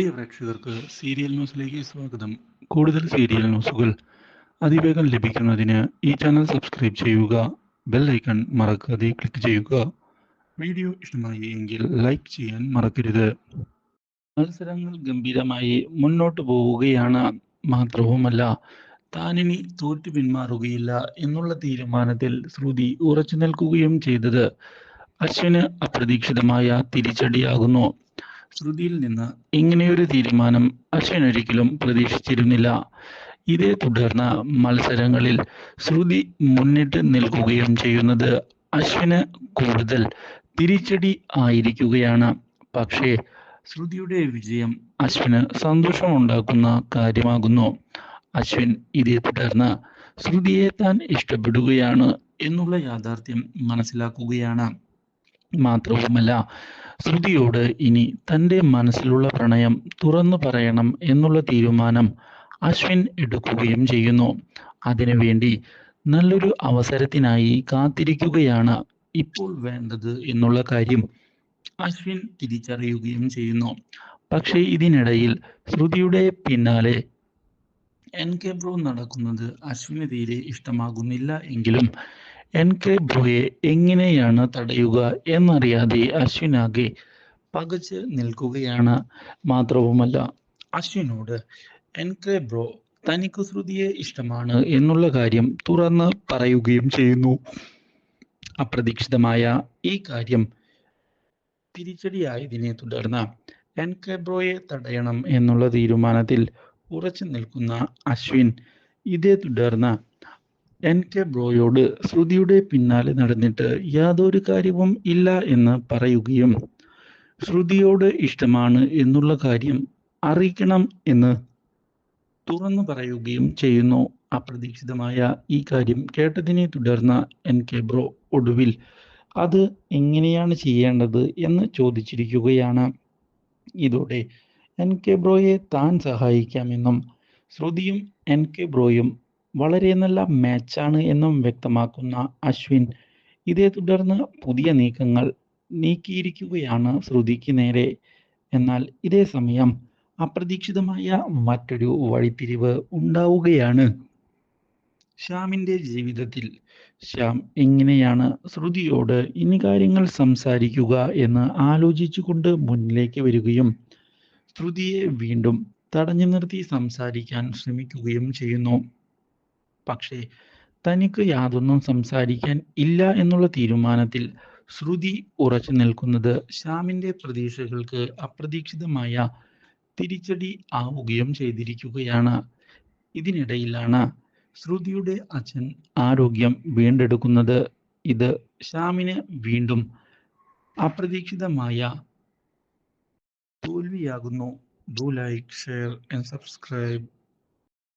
പ്രിയ പ്രേക്ഷകർക്ക് സീരിയൽ ന്യൂസിലേക്ക് സ്വാഗതം. കൂടുതൽ സീരിയൽ ന്യൂസുകൾ അതിവേഗം ലഭിക്കുന്നതിന് ഈ ചാനൽ സബ്സ്ക്രൈബ് ചെയ്യുക ബെൽ ഐക്കൺ മറക്കാതെ ക്ലിക്ക് ചെയ്യുക. വീഡിയോ ഇഷ്ടമായി എങ്കിൽ ലൈക്ക് ചെയ്യാൻ മറക്കരുത്. മത്സരങ്ങൾ ഗംഭീരമായി മുന്നോട്ട് പോവുകയാണ്. മാത്രവുമല്ല താനിനി തോറ്റു പിന്മാറുകയില്ല എന്നുള്ള തീരുമാനത്തിൽ ശ്രുതി ഉറച്ചു നിൽക്കുകയും ചെയ്തത് അശ്വിന് അപ്രതീക്ഷിതമായ തിരിച്ചടിയാകുന്നു. ശ്രുതിയിൽ നിന്ന് ഇങ്ങനെയൊരു തീരുമാനം അശ്വിൻ ഒരിക്കലും പ്രതീക്ഷിച്ചിരുന്നില്ല. ഇതേ തുടർന്ന് മത്സരങ്ങളിൽ ശ്രുതി മുന്നിട്ട് നിൽക്കുകയും ചെയ്യുന്നത് അശ്വിന് കൂടുതൽ തിരിച്ചടി ആയിരിക്കുകയാണ്. പക്ഷേ ശ്രുതിയുടെ വിജയം അശ്വിന് സന്തോഷമുണ്ടാക്കുന്ന കാര്യമാകുന്നു. അശ്വിൻ ഇതേ തുടർന്ന് ശ്രുതിയെ താൻ ഇഷ്ടപ്പെടുകയാണ് എന്നുള്ള യാഥാർത്ഥ്യം മനസ്സിലാക്കുകയാണ്. മാത്രവുമല്ല ശ്രുതിയോട് ഇനി തന്റെ മനസ്സിലുള്ള പ്രണയം തുറന്നു പറയണം എന്നുള്ള തീരുമാനം അശ്വിൻ എടുക്കുകയും ചെയ്യുന്നു. അതിനുവേണ്ടി നല്ലൊരു അവസരത്തിനായി കാത്തിരിക്കുകയാണ് ഇപ്പോൾ വേണ്ടത് എന്നുള്ള കാര്യം അശ്വിൻ തിരിച്ചറിയുകയും ചെയ്യുന്നു. പക്ഷേ ഇതിനിടയിൽ ശ്രുതിയുടെ പിന്നാലെ എൻ കെ ബ്രോ നടക്കുന്നത് അശ്വിന് തീരെ ഇഷ്ടമാകുന്നില്ല എങ്കിലും എൻ കെ ബ്രോയെ എങ്ങനെയാണ് തടയുക എന്നറിയാതെ അശ്വിനാകെ പകച്ച് നിൽക്കുകയാണ് മാത്രവുമല്ല. അശ്വിനോട് എൻ കെ ബ്രോ തനിക്ക് ശ്രുതിയെ ഇഷ്ടമാണ് എന്നുള്ള കാര്യം തുറന്ന് പറയുകയും ചെയ്യുന്നു. അപ്രതീക്ഷിതമായ ഈ കാര്യം തിരിച്ചടിയായതിനെ തുടർന്ന് എൻ കെ ബ്രോയെ തടയണം എന്നുള്ള തീരുമാനത്തിൽ ഉറച്ചു നിൽക്കുന്ന അശ്വിൻ ഇതേ തുടർന്ന് എൻ കെ ബ്രോയോട് ശ്രുതിയുടെ പിന്നാലെ നടന്നിട്ട് യാതൊരു കാര്യവും ഇല്ല എന്ന് പറയുകയും ശ്രുതിയോട് ഇഷ്ടമാണ് എന്നുള്ള കാര്യം അറിയിക്കണം എന്ന് തുറന്നു പറയുകയും ചെയ്യുന്നു അപ്രതീക്ഷിതമായ ഈ കാര്യം കേട്ടതിനെ തുടർന്ന് എൻ കെ ബ്രോ ഒടുവിൽ അത് എങ്ങനെയാണ് ചെയ്യേണ്ടത് എന്ന് ചോദിച്ചിരിക്കുകയാണ്. ഇതോടെ എൻ കെ ബ്രോയെ താൻ സഹായിക്കാമെന്നും ശ്രുതിയും എൻ കെ ബ്രോയും വളരെ നല്ല മാച്ചാണ് എന്നും വ്യക്തമാക്കുന്ന അശ്വിൻ. ഇതേ തുടർന്ന് പുതിയ നീക്കങ്ങൾ നീക്കിയിരിക്കുകയാണ് ശ്രുതിക്ക് നേരെ. എന്നാൽ ഇതേ സമയം അപ്രതീക്ഷിതമായ മറ്റൊരു വഴിത്തിരിവ് ഉണ്ടാവുകയാണ്. ശ്യാമിന്റെ ജീവിതത്തിൽ ശ്യാം എങ്ങനെയാണ് ശ്രുതിയോട് ഇനി കാര്യങ്ങൾ സംസാരിക്കുക എന്ന് ആലോചിച്ചുകൊണ്ട് മുന്നിലേക്ക് വരികയും ശ്രുതിയെ വീണ്ടും തടഞ്ഞു നിർത്തി സംസാരിക്കാൻ ശ്രമിക്കുകയും ചെയ്യുന്നു. പക്ഷേ തനിക്ക് യാതൊന്നും സംസാരിക്കാൻ ഇല്ല എന്നുള്ള തീരുമാനത്തിൽ ശ്രുതി ഉറച്ചു നിൽക്കുന്നത് ശ്യാമിന്റെ പ്രതീക്ഷകൾക്ക് അപ്രതീക്ഷിതമായ തിരിച്ചടി ആവുകയും ചെയ്തിരിക്കുകയാണ്. ഇതിനിടയിലാണ് ശ്രുതിയുടെ അച്ഛൻ ആരോഗ്യം വീണ്ടെടുക്കുന്നത്. ഇത് ശ്യാമിന് വീണ്ടും അപ്രതീക്ഷിതമായ തോൽവിയാകുന്നു. Do like share and subscribe